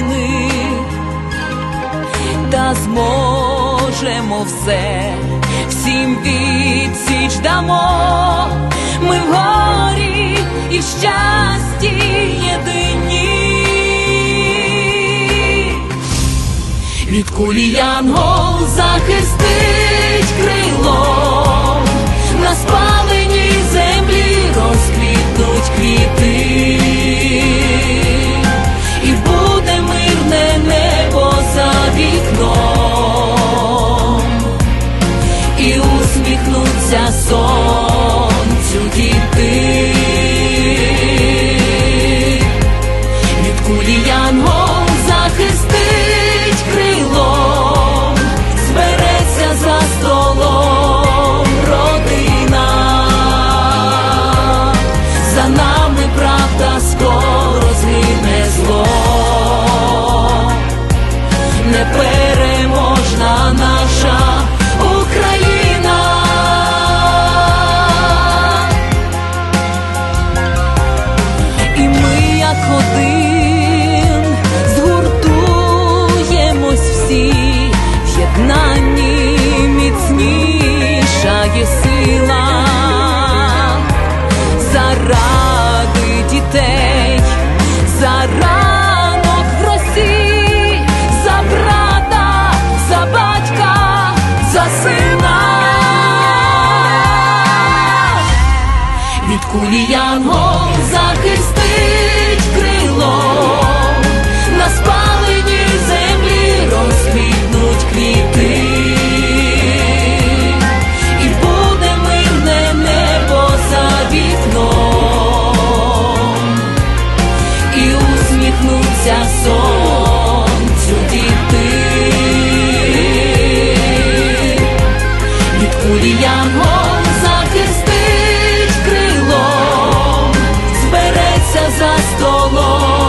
руїни, та зможемо все, всім відсіч дамо, ми в горі і в щасті єдині. Від кулі янгол захистить крилом, на кулі захистить крило, на спаленій землі розквітнуть квіти, і буде мирне небо за вікном, і усміхнуться сонцю діти, від кулі янгол захистить. ağlar